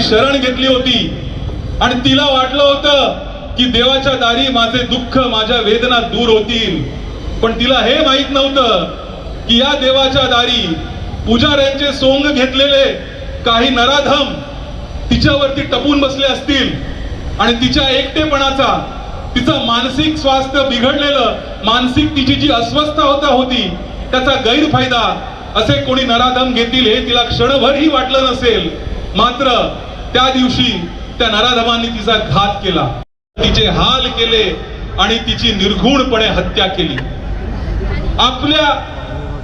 दारी शरण घेतली होती. आणि तिला वाटलं होतं की देवाच्या दारी माझे दुःख माझ्या वेदना दूर होतील. पण तिला हे माहीत नव्हतं की या देवाच्या दारी पुजाऱ्यांचे सोंग घेतलेले काही नराधम तिच्यावरती टपून बसले असतील. आणि तिच्या एकटेपणाचा तिचं मानसिक स्वास्थ्य बिघडलेलं मानसिक तिची जी अस्वस्थता होता होती त्याचा गैरफायदा असे कोणी नराधम घेतील हे तिला क्षणभरही वाटलं नसेल. मात्र त्या दिवशी त्या नराधमांनी तिचा घात केला. तिचे हाल केले आणि तिची निर्घुणपणे हत्या केली. आपल्या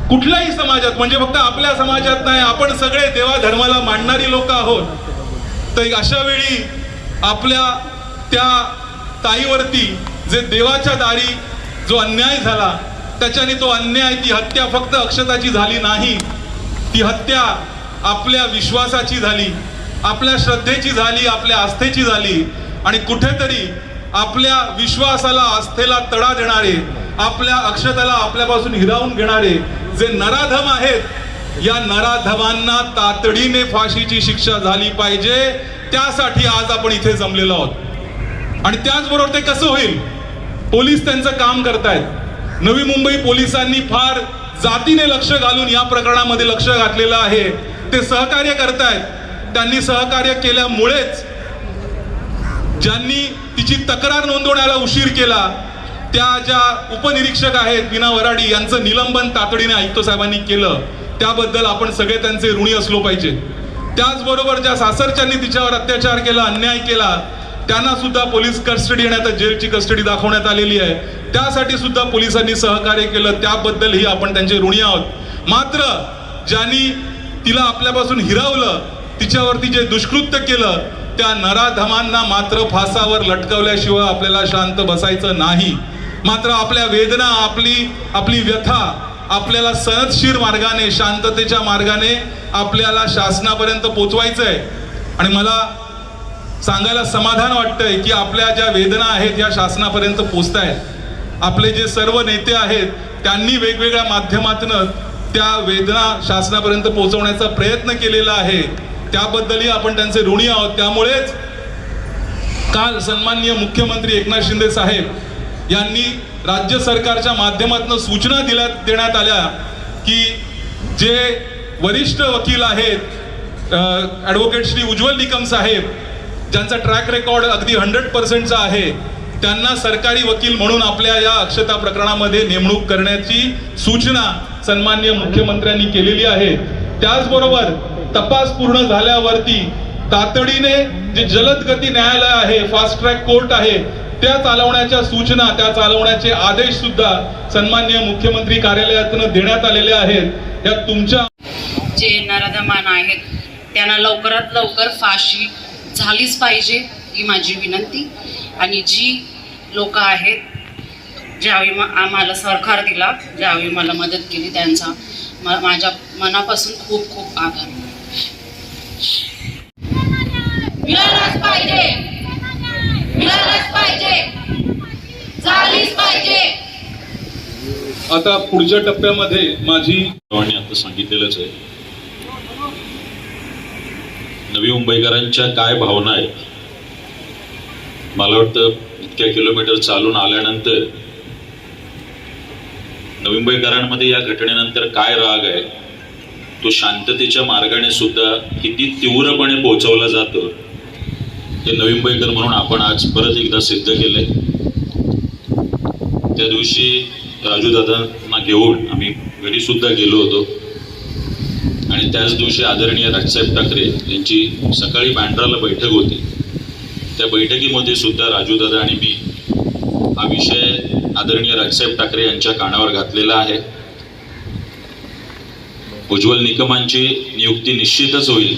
कुठल्याही समाजात म्हणजे फक्त आपल्या समाजात नाही आपण सगळे देवा धर्माला मांडणारी लोक आहोत. तर अशा वेळी आपल्या त्या ताईवरती जे देवाच्या दारी जो अन्याय झाला त्याच्याने तो अन्याय ती हत्या फक्त अक्षताची झाली नाही. ती हत्या आपल्या विश्वासाची झाली. आपल्या श्रद्धेची झाली आपल्या आस्थेची झाली आणि कुठेतरी आपल्या विश्वासाला आस्थेला तडा देणारे आपल्या अक्षताला आपल्यापासून हिरावून घेणारे जे नराधम आहेत या नराधमांना तातडीने फाशीची शिक्षा झाली पाहिजे. त्यासाठी आज आपण इथे जमलेलो आहोत. आणि त्याचबरोबर ते कसं होईल? पोलीस त्यांचं काम करतायत. नवी मुंबई पोलिसांनी फार जातीने लक्ष घालून या प्रकरणामध्ये लक्ष घातलेलं आहे. ते सहकार्य करतायत. त्यांनी सहकार्य केल्यामुळेच ज्यांनी तिची तक्रार नोंदवण्याला उशीर केला त्या ज्या उपनिरीक्षक आहेत विना वराडी यांचं निलंबन तातडीने आयुक्त साहेबांनी केलं त्याबद्दल आपण सगळे त्यांचे ऋणी असलो पाहिजे. त्याचबरोबर ज्या सासरच्यांनी तिच्यावर अत्याचार केला अन्याय केला त्यांना सुद्धा पोलीस कस्टडी आणि आता जेलची कस्टडी दाखवण्यात आलेली आहे. त्यासाठी सुद्धा पोलिसांनी सहकार्य केलं त्याबद्दलही आपण त्यांचे ऋणी आहोत. मात्र ज्यांनी तिला आपल्यापासून हिरावलं तिच्यावरती जे दुष्कृत्य केलं त्या नराधमांना मात्र फासावर लटकवल्याशिवाय आपल्याला शांत बसायचं नाही. मात्र आपल्या वेदना आपली आपली व्यथा आपल्याला सहजशीर मार्गाने शांततेच्या मार्गाने आपल्याला शासनापर्यंत पोचवायचं आहे आणि मला सांगायला समाधान वाटतंय की आपल्या ज्या वेदना आहेत या शासनापर्यंत पोचत आहेत आपले जे सर्व नेते आहेत त्यांनी वेगवेगळ्या माध्यमातून त्या वेदना शासनापर्यंत पोहोचवण्याचा प्रयत्न केलेला आहे. त्याबद्दलही आपण त्यांचे ऋणी आहोत. त्यामुळेच काल सन्माननीय मुख्यमंत्री एकनाथ शिंदे साहेब यांनी राज्य सरकारच्या माध्यमातून सूचना दिल्या देण्यात आल्या की जे वरिष्ठ वकील आहेत ॲडव्होकेट श्री उज्ज्वल निकम साहेब ज्यांचा ट्रॅक रेकॉर्ड अगदी हंड्रेड पर्सेंटचा आहे त्यांना सरकारी वकील म्हणून आपल्या या अक्षता प्रकरणामध्ये नेमणूक करण्याची सूचना सन्माननीय मुख्यमंत्र्यांनी केलेली आहे. त्याचबरोबर तपास पूर्ण झाल्यावरती तातडीने जे जलद गती न्यायालय आहे फास्ट ट्रॅक कोर्ट आहे त्या चालवण्याच्या सूचना त्या चालवण्याचे आदेश सुद्धा सन्माननीय मुख्यमंत्री कार्यालयातून देण्यात आलेले आहेत. या तुमच्या जे नराधमान आहेत त्यांना लवकरात लवकर फाशी झालीच पाहिजे ही माझी विनंती. आणि जी लोक आहेत ज्यावेळी आम्हाला सरकार दिला ज्यावेळी मला मदत केली त्यांचा माझ्या मनापासून खूप खूप आभार. मिळालंच पाहिजे. मिळालंच पाहिजे. झालीच पाहिजे. आता पुढच्या टप्प्यामध्ये माझी सर्वांनी आता सांगितलेलंच आहे. नवी मुंबईकरांच्या काय भावना आहेत? मला वाटतं इतक्या किलोमीटर चालून आल्यानंतर नवी मुंबईकरांमध्ये या घटनेनंतर काय राग आहे? तो शांततेच्या मार्गाने सुद्धा किती तीव्रपणे पोहोचवला जातो हे नवी मुंबईकर म्हणून आपण आज परत एकदा सिद्ध केलंय. त्या दिवशी राजूदादांना घेऊन आम्ही घरी सुद्धा गेलो होतो. आणि त्याच दिवशी आदरणीय राजसाहेब ठाकरे यांची सकाळी बँड्राला बैठक होती. त्या बैठकीमध्ये सुद्धा राजूदादा आणि मी हा विषय आदरणीय राजसाहेब ठाकरे यांच्या कानावर घातलेला आहे. उज्ज्वल निकमांची नियुक्ती निश्चितच होईल.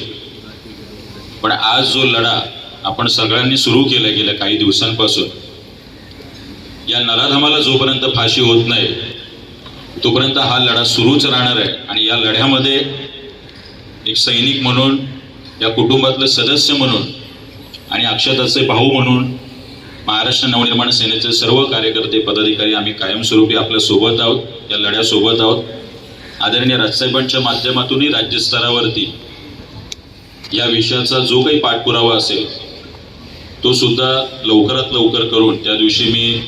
पण आज जो लढा आपण सगळ्यांनी सुरू केला गेल्या काही दिवसांपासून या नराधमाला जोपर्यंत फाशी होत नाही तोपर्यंत हा लढा सुरूच राहणार आहे. आणि या लढ्यामध्ये एक सैनिक म्हणून या कुटुंबातलं सदस्य म्हणून आणि अक्षताचे भाऊ म्हणून महाराष्ट्र नवनिर्माण सेनेचे सर्व कार्यकर्ते पदाधिकारी आम्ही कायमस्वरूपी आपल्यासोबत आहोत या लढ्यासोबत आहोत. आदरणीय राजसाहेबांच्या माध्यमातूनही राज्यस्तरावरती या विषयाचा जो काही पाठपुरावा असेल तो सुद्धा लवकरात लवकर करून त्या दिवशी मी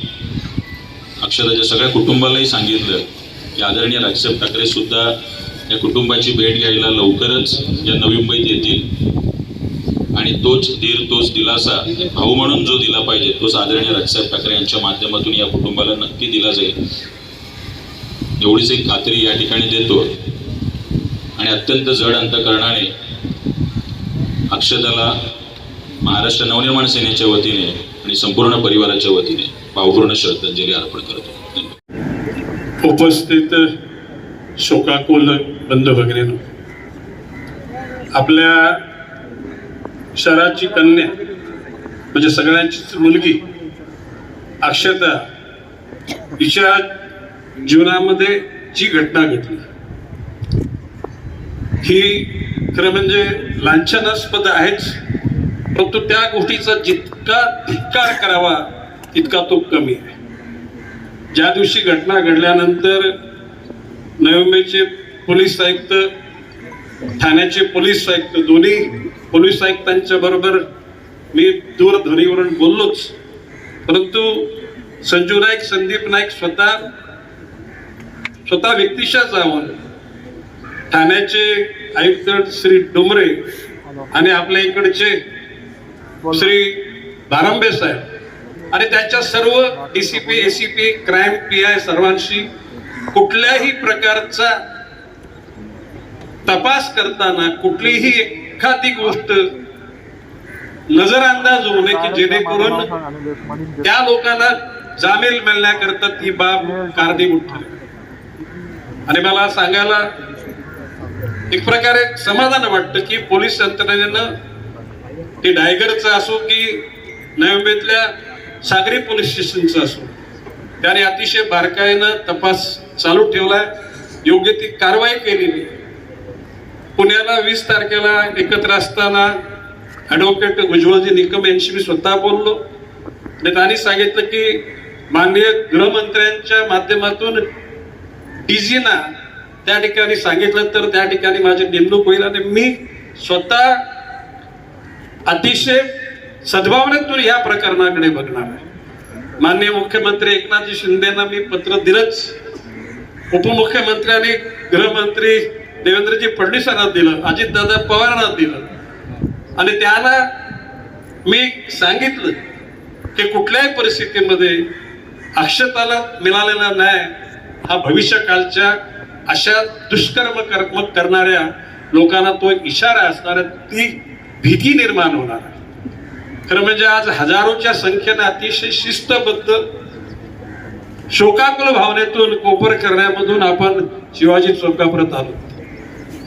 अक्षताच्या सगळ्या कुटुंबालाही सांगितलं की आदरणीय राजसाहेब ठाकरे सुद्धा या कुटुंबाची भेट घ्यायला लवकरच या नवी मुंबईत येतील. आणि तोच धीर तोच दिलासा भाऊ म्हणून जो दिला पाहिजे तोच आदरणीय राजसाहेब ठाकरे यांच्या माध्यमातून या कुटुंबाला नक्की दिला जाईल. एवढीच एक खात्री या ठिकाणी देतो. आणि अत्यंत जड अंतकरणाने अक्षताला महाराष्ट्र नवनिर्माण सेनेच्या वतीने आणि संपूर्ण परिवाराच्या वतीने भावपूर्ण श्रद्धांजली अर्पण करतो. उपस्थित शोकाकुल बंद वगैरे आपल्या शहराची कन्या म्हणजे सगळ्यांचीच मुलगी अक्षता तिच्या जीवनामध्ये जी घटना घडली ही खरं म्हणजे लांछनास्पद आहेच. परंतु त्या गोष्टीचा जितका धिक्कार करावा तितका तो कमी आहे. ज्या दिवशी घटना घडल्यानंतर नवी पोलीस आयुक्त ठाण्याचे पोलीस आयुक्त दोन्ही पोलीस आयुक्तांच्या बरोबर मी दूरध्वनीवरून बोललोच. परंतु संजू नाईक संदीप नाईक स्वतः स्वतः व्यक्तिशः जाऊन ठाण्याचे आयुक्त श्री डुमरे आणि आपल्या इकडचे श्री बारंबे साहेब. आणि त्यांच्या सर्व DCP ACP crime P I सर्वांशी कुठल्याही प्रकारचा तपास करताना कुठलीही एखादी गोष्ट नजरअंदाज होऊ नये की जेणेकरून त्या लोकांना जामील मिळण्याकरता ती बाब कारणीभूत ठरेल. आणि मला सांगायला एक प्रकारे समाधान वाटतं की पोलीस यंत्रणेनं ते डायगरचं असो की नवी मुंबईतल्या सागरी पोलीस स्टेशनचं असो त्याने अतिशय बारकाईनं तपास चालू ठेवलाय. योग्य ती कारवाई केलेली. पुण्याला वीस तारखेला एकत्र असताना ॲडव्होकेट उज्ज्वलजी निकम यांशी मी स्वतः बोललो. आणि त्यांनी सांगितलं की माननीय गृहमंत्र्यांच्या माध्यमातून डीजीना त्या ठिकाणी सांगितलं तर त्या ठिकाणी माझी नेमणूक होईल आणि मी स्वतः अतिशय सद्भावनेतून या प्रकरणाकडे बघणार आहे. माननीय मुख्यमंत्री एकनाथजी शिंदेना मी पत्र दिलंच. उपमुख्यमंत्र्यांनी गृहमंत्री देवेंद्रजी फडणवीसांना दिलं अजितदादा पवारांना दिलं. आणि त्याला मी सांगितलं की कुठल्याही परिस्थितीमध्ये अक्षताला मिळालेला न्याय हा भविष्यकालच्या अशा दुष्कर्म कर्म करणाऱ्या लोकांना तो एक इशारा असणारा ती भीती निर्माण होणार खरं म्हणजे आज हजारोच्या संख्येनं अतिशय शिस्तबद्ध शोकाकुल भावनेतून कोपर करण्यामधून आपण शिवाजी चौकापर्यंत आलो.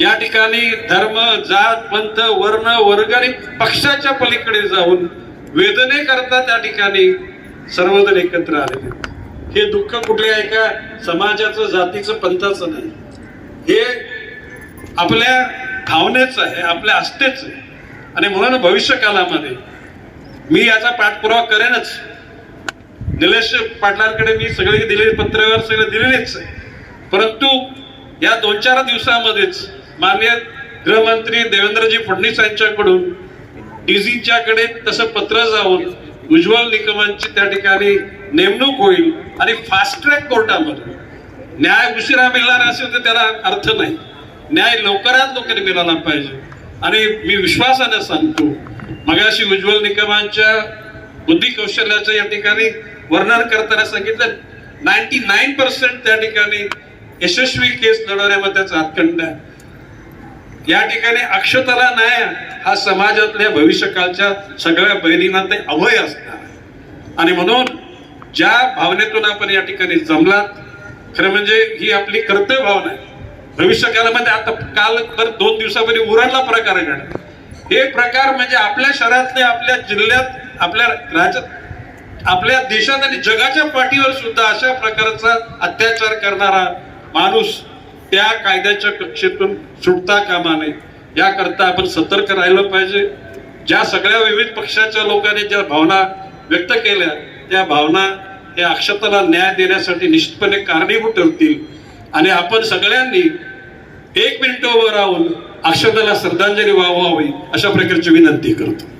या ठिकाणी धर्म जात पंथ वर्ण वर्ग आणि पक्षाच्या पलीकडे जाऊन वेदने करता त्या ठिकाणी सर्वजण एकत्र आलेले आहेत. हे दुःख कुठल्या एका समाजाचं जातीचं पंथाचं नाही. हे आपल्या भावनेचं आहे आपल्या आस्थेचं आहे. आणि म्हणून भविष्य कालामध्ये मी याचा पाठपुरावा करेनच. निलेश पाटलांकडे मी सगळे दिलेले पत्रव्यवहार सगळे दिलेलेच आहे. परंतु या दोन चार दिवसामध्येच माननीय गृहमंत्री देवेंद्रजी फडणवीस यांच्याकडून डीजीच्याकडे तसं पत्र जाऊन उज्ज्वल निकमांची त्या ठिकाणी नेमणूक होईल आणि फास्ट ट्रॅक कोर्टामध्ये. न्याय उशिरा मिळणार असेल तर त्याला अर्थ नाही. न्याय लवकरात लवकर मिळाला पाहिजे. आणि मी विश्वासाने सांगतो मगाशी उज्ज्वल निकमांच्या बुद्धी कौशल्याचं या ठिकाणी वर्णन करताना सांगितलं नाईन्टी नाईन पर्सेंट त्या ठिकाणी यशस्वी केस लढवण्यामध्ये त्याचा हातखंड आहे. या ठिकाणी अक्षताला न्याय हा समाजातल्या भविष्यकालच्या सगळ्या बहिणींना ते अभय असणार. आहे. आणि म्हणून ज्या भावनेतून आपण या ठिकाणी जमलात खरं म्हणजे ही आपली कर्तव्य भावना आहे. भविष्यकालामध्ये आता काल तर दोन दिवसापूर्वी उरणला प्रकार घडला हे प्रकार म्हणजे आपल्या शहरातले आपल्या जिल्ह्यात आपल्या राज्यात आपल्या देशात आणि जगाच्या पाठीवर सुद्धा अशा प्रकारचा अत्याचार करणारा माणूस त्या कायद्याच्या कक्षेतून सुटता कामा नये. याकरता आपण सतर्क राहिलं पाहिजे. ज्या सगळ्या विविध पक्षाच्या लोकांनी ज्या भावना व्यक्त केल्या त्या भावना या अक्षताला न्याय देण्यासाठी निश्चितपणे कारणीभूत ठरतील. आणि आपण सगळ्यांनी एक मिनिट उभं राहून अक्षताला श्रद्धांजली व्हावी अशा प्रकारची विनंती करतो.